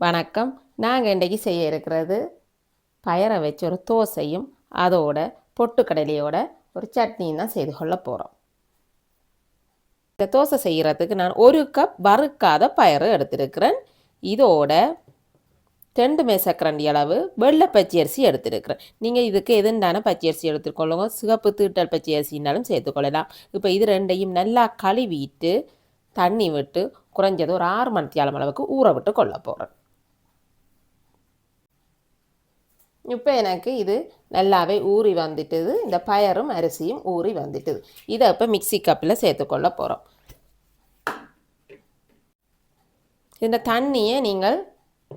வணக்கம். நாங்கள் இன்றைக்கி செய்ய இருக்கிறது பயரை வச்சு ஒரு தோசையும் அதோட பொட்டுக்கடலையோட ஒரு சட்னியும் தான் செய்து கொள்ள போகிறோம் இந்த தோசை செய்கிறதுக்கு நான் ஒரு கப் வறுக்காத பயறு எடுத்திருக்கிறேன். இதோட ரெண்டு மேசக்கரண்டி அளவு வெள்ளை பச்சரிசி எடுத்துருக்கிறேன். நீங்கள் இதுக்கு எதுண்டான பச்சரிசி எடுத்துக்கொள்ளுங்க. சிகப்பு தீட்டல் பச்சரிசினாலும் சேர்த்துக்கொள்ளலாம் இப்போ இது ரெண்டையும் நல்லா கழுவிட்டு தண்ணி விட்டு குறைஞ்சது ஒரு ஆறு மணித்தியாலம் அளவுக்கு ஊற விட்டு கொள்ள போகிறேன் இப்போ எனக்கு இது நல்லாவே ஊறி வந்துட்டுது. இந்த பயரும் அரிசியும் ஊறி வந்துட்டுது. இதை இப்போ மிக்சி கப்பில் சேர்த்துக்கொள்ள போகிறோம் இந்த தண்ணியை நீங்கள்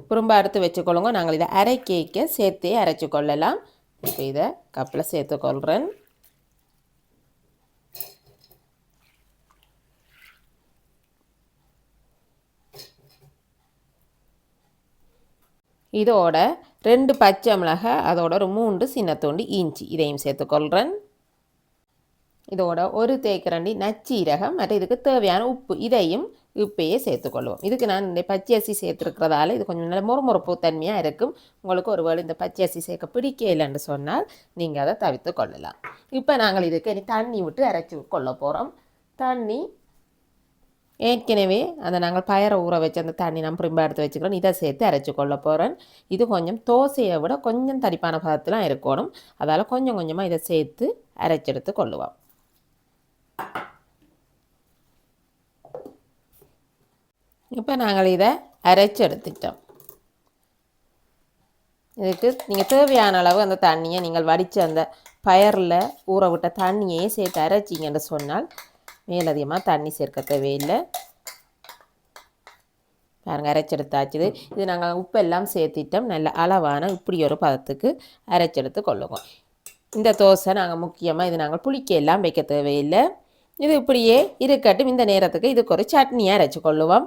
குறும்ப எடுத்து வச்சுக்கொள்ளுங்க. நாங்கள் இதை அரைக்கேக்க சேர்த்தே அரைச்சி கொள்ளலாம். இப்போ இதை கப்பில் சேர்த்துக்கொள்கிறேன் இதோட ரெண்டு பச்சை மிளகாய் அதோட ஒரு மூன்று சின்னத்தோண்டி இஞ்சி. இதையும் சேர்த்துக்கொள்கிறேன் இதோட ஒரு தேக்கரண்டி நச்சீரகம் மற்ற இதுக்கு தேவையான உப்பு. இதையும் இப்பயே சேர்த்துக்கொள்வோம் இதுக்கு நான் இந்த பச்சரிசி சேர்த்துருக்கிறதால இது கொஞ்சம் நல்ல முறுமுறுப்பு தன்மையாக இருக்கும். உங்களுக்கு ஒரு வேளை இந்த பச்சரிசி சேர்க்க பிடிக்க இல்லைன்னு சொன்னால் நீங்கள் அதை தவிர்த்து கொள்ளலாம். இப்போ நாங்கள் இதுக்கு இனி தண்ணி விட்டு அரைச்சி கொள்ள போகிறோம் தண்ணி ஏற்கனவே அந்த நாங்கள் பயரை ஊற வச்சு அந்த தண்ணி நம்ம திரும்ப எடுத்து வச்சுக்கிறோம். இதை சேர்த்து அரைச்சி கொள்ள போகிறேன் இது கொஞ்சம் தோசையை விட கொஞ்சம் தடிப்பான பதத்தில் இருக்கணும். அதால் கொஞ்சம் கொஞ்சமாக இதை சேர்த்து அரைச்செடுத்து கொள்ளுவோம். இப்போ நாங்கள் இதை அரைச்செடுத்துட்டோம். இதுக்கு நீங்கள் தேவையான அளவு அந்த தண்ணியை நீங்கள் வடித்த அந்த பயரில் ஊற விட்ட தண்ணியே சேர்த்து அரைச்சிங்கன்னு சொன்னால் மேலதிகமாக தண்ணி சேர்க்க தேவையில்லை. பாருங்கள் அரைச்செடுத்தாச்சுது. இது நாங்கள் உப்பெல்லாம் சேர்த்திட்டோம். நல்ல அளவான இப்படி ஒரு பதத்துக்கு அரைச்செடுத்து கொள்ளுவோம் இந்த தோசை நாங்கள் முக்கியமாக இது நாங்கள் புளிக்க எல்லாம் வைக்க தேவையில்லை. இது இப்படியே இருக்கட்டும். இந்த நேரத்துக்கு இதுக்கு ஒரு சட்னியாக அரைச்சி கொள்ளுவோம்.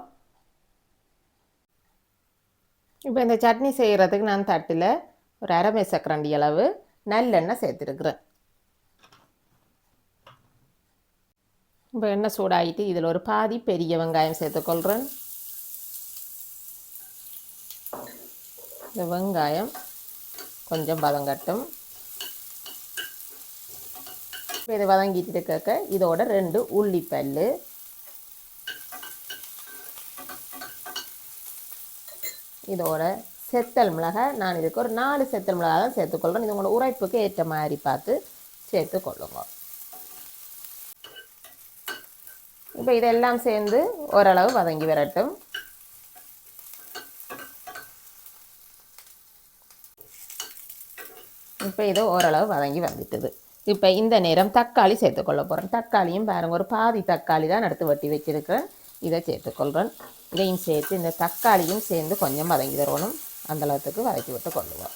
இப்போ இந்த சட்னி செய்கிறதுக்கு நான் தட்டில் ஒரு அரை மேசக்கரண்டி அளவு நல்லெண்ணெய் சேர்த்துருக்குறேன். இப்போ எண்ணெய் சூடாகிட்டு இதில் ஒரு பாதி பெரிய வெங்காயம் சேர்த்துக்கொள்கிறேன் இந்த வெங்காயம் கொஞ்சம் வதங்கட்டும். இப்போ இதை வதங்கிட்டு இருக்க இதோட ரெண்டு உள்ளிப்பல் இதோட செத்தல் மிளகாய் நான் இதுக்கு ஒரு நாலு செத்தல் மிளகாய் தான் சேர்த்துக்கொள்கிறேன் இது உங்களோட உரைப்புக்கு ஏற்ற மாதிரி பார்த்து சேர்த்துக்கொள்ளுங்க. இப்போ இதெல்லாம் சேர்ந்து ஓரளவு வதங்கி வரட்டும். இப்போ இது ஓரளவு வதங்கி வந்துட்டுது. இப்போ இந்த நேரம் தக்காளி சேர்த்துக்கொள்ள போகிறேன் தக்காளியும் பாருங்கள் ஒரு பாதி தக்காளி தான் எடுத்து வெட்டி வச்சுருக்கிறேன் இதை சேர்த்துக்கொள்கிறேன் இதையும் சேர்த்து இந்த தக்காளியும் சேர்ந்து கொஞ்சம் வதங்கி தரணும் அந்தளவுக்கு வதக்கி விட்டு கொள்ளுவோம்.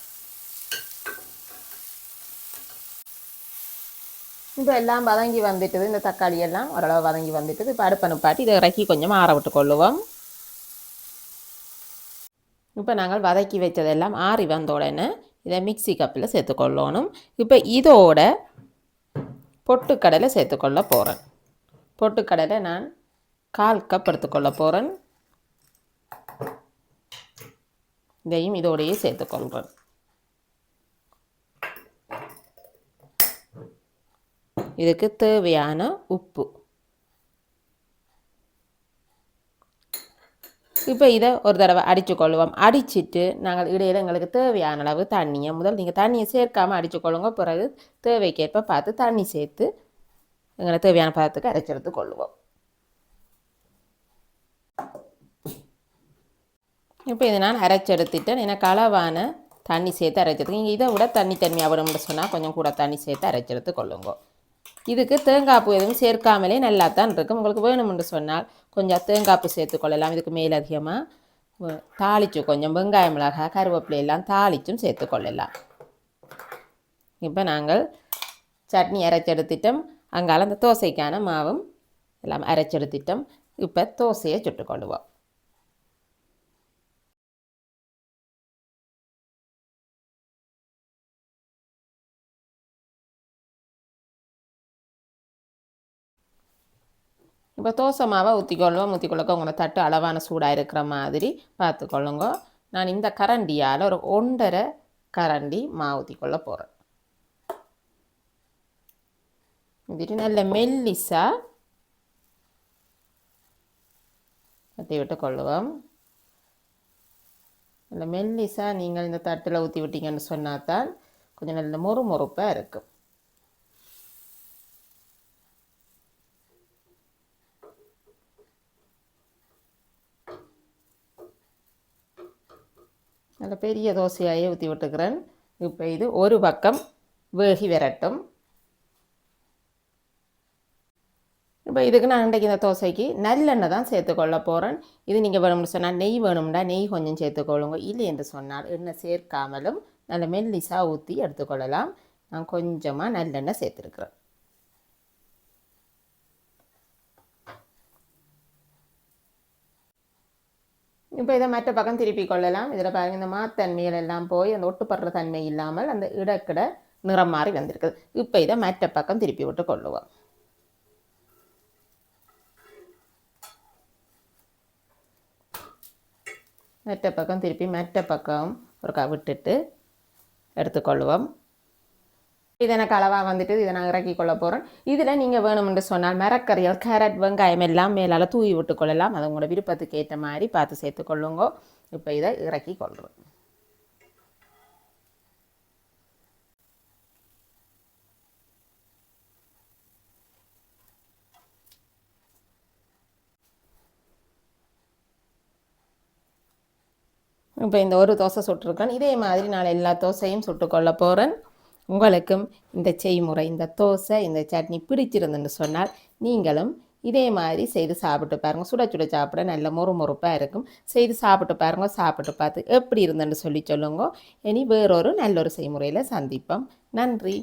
இப்போ எல்லாம் வதங்கி வந்துட்டுது இந்த தக்காளி எல்லாம் ஓரளவு வதங்கி வந்துட்டுது இப்போ அடுப்பை நிப்பாட்டி இதை இறக்கி கொஞ்சம் ஆற விட்டு கொள்ளுவோம் இப்போ நாங்கள் வதக்கி வச்சதெல்லாம் ஆறி வந்த உடனே இதை மிக்சி கப்பில் சேர்த்துக்கொள்ளணும் இப்போ இதோட பொட்டுக்கடலை சேர்த்துக்கொள்ள போகிறேன் பொட்டுக்கடலை நான் கால் கப் எடுத்துக்கொள்ள போகிறேன் இதையும் இதோடையே சேர்த்துக்கொள்கிறேன் இதுக்கு தேவையான உப்பு. இப்போ இதை ஒரு தடவை அடித்து கொள்வோம் அடிச்சுட்டு நாங்கள் இடையில எங்களுக்கு தேவையான அளவு தண்ணியை முதல் நீங்கள் தண்ணியை சேர்க்காமல் அடித்துக்கொள்ளுங்க பிறகு தேவைக்கேற்ப பார்த்து தண்ணி சேர்த்து எங்களுக்கு தேவையான பதத்துக்கு அரைச்செடுத்து கொள்ளுவோம். இப்போ இதை நான் அரைச்செடுத்துட்டேன் எனக்கு அளவான தண்ணி சேர்த்து அரைச்சதுக்கு நீங்கள் இதை விட தண்ணி தன்மையாக விடும்னு சொன்னால் கொஞ்சம் கூட தண்ணி சேர்த்து அரைச்செடுத்து கொள்ளுங்க. இதுக்கு தேங்காய்ப்பு எதுவும் சேர்க்காமலே நல்லா தான் இருக்கும். உங்களுக்கு வேணும்னு சொன்னால் கொஞ்சம் தேங்காய்ப்பு சேர்த்துக்கொள்ளலாம் இதுக்கு மேல் அதிகமாக தாளிச்சு கொஞ்சம் வெங்காயம் மிளகாய் கருவேப்பிலை எல்லாம் தாளிச்சும் சேர்த்துக்கொள்ளலாம் இப்போ நாங்கள் சட்னி அரைச்செடுத்துட்டோம். அங்கால அந்த தோசைக்கான மாவும் எல்லாம் அரைச்செடுத்துட்டோம். இப்போ தோசையை சுட்டுக்கொள்ளுவோம் இப்போ தோசை மாவை ஊற்றிக்கொள்ளுவோம் ஊற்றிக்கொள்ளக்க உங்களை தட்டு அளவான சூடாக இருக்கிற மாதிரி பார்த்துக்கொள்ளுங்க. நான் இந்த கரண்டியால் ஒரு ஒன்றரை கரண்டி மாவு ஊற்றிக்கொள்ள போகிறேன் இது நல்ல மெல்லிசா ஊற்றி விட்டு கொள்ளுவோம் நல்ல மெல்லிசா நீங்கள் இந்த தட்டில் ஊற்றி விட்டீங்கன்னு சொன்னால் தான் கொஞ்சம் நல்ல மொறு மொறுப்பாக இருக்கும். நல்ல பெரிய தோசையாயே ஊற்றி விட்டுக்கிறேன். இப்போ இது ஒரு பக்கம் வேகி வரட்டும். இப்போ இதுக்கு நான் இன்றைக்கு இந்த தோசைக்கு நல்லெண்ணெய் தான் சேர்த்துக்கொள்ள போகிறேன் இது நீங்கள் வேணும்னு சொன்னால் நெய் வேணும்னா நெய் கொஞ்சம் சேர்த்துக்கொள்ளுங்க இல்லை என்று சொன்னால் எண்ணெய் சேர்க்காமலும் நல்ல மெல்லிசாக ஊற்றி எடுத்துக்கொள்ளலாம் நான் கொஞ்சமாக நல்லெண்ணெய் சேர்த்துருக்குறேன். இப்போ இதை மற்ற பக்கம் திருப்பி கொள்ளலாம். இதில் பாருங்க இந்த மாத்தன்மையில் எல்லாம் போய் அந்த ஒட்டுப்படுற தன்மை இல்லாமல் அந்த இடக்கிட நிறம் மாறி வந்திருக்குது. இப்போ இதை மற்ற பக்கம் திருப்பி விட்டு கொள்ளுவோம். மற்ற பக்கம் திருப்பி மற்ற பக்கம் ஒரு விட்டுட்டு எடுத்துக்கொள்வோம் இது எனக்கு அளவாக வந்துட்டு இதை நான் இறக்கி கொள்ள போகிறேன் இதில் நீங்கள் வேணும்னு சொன்னால் மரக்கறிகள் கேரட் வெங்காயம் எல்லாம் மேலால் தூவி விட்டு கொள்ளலாம். அது உங்களோட விருப்பத்துக்கு ஏற்ற மாதிரி பார்த்து சேர்த்துக்கொள்ளுங்க இப்போ இதை இறக்கி கொள்கிறோம் இப்போ இந்த ஒரு தோசை சுட்டுருக்கேன். இதே மாதிரி நான் எல்லா தோசையும் சுட்டுக்கொள்ள போகிறேன் உங்களுக்கும் இந்த செய்முறை இந்த தோசை இந்த சட்னி பிடிச்சிருந்துன்னு சொன்னால் நீங்களும் இதே மாதிரி செய்து சாப்பிட்டு பாருங்கள் சுட சுட சாப்பிட நல்ல மொறு மொறுப்பாக இருக்கும். செய்து சாப்பிட்டு பாருங்கள் சாப்பிட்டு பார்த்து எப்படி இருந்துன்னு சொல்லி சொல்லுங்க. இனி வேறொரு நல்ல ஒரு செய்முறையில் சந்திப்போம். நன்றி.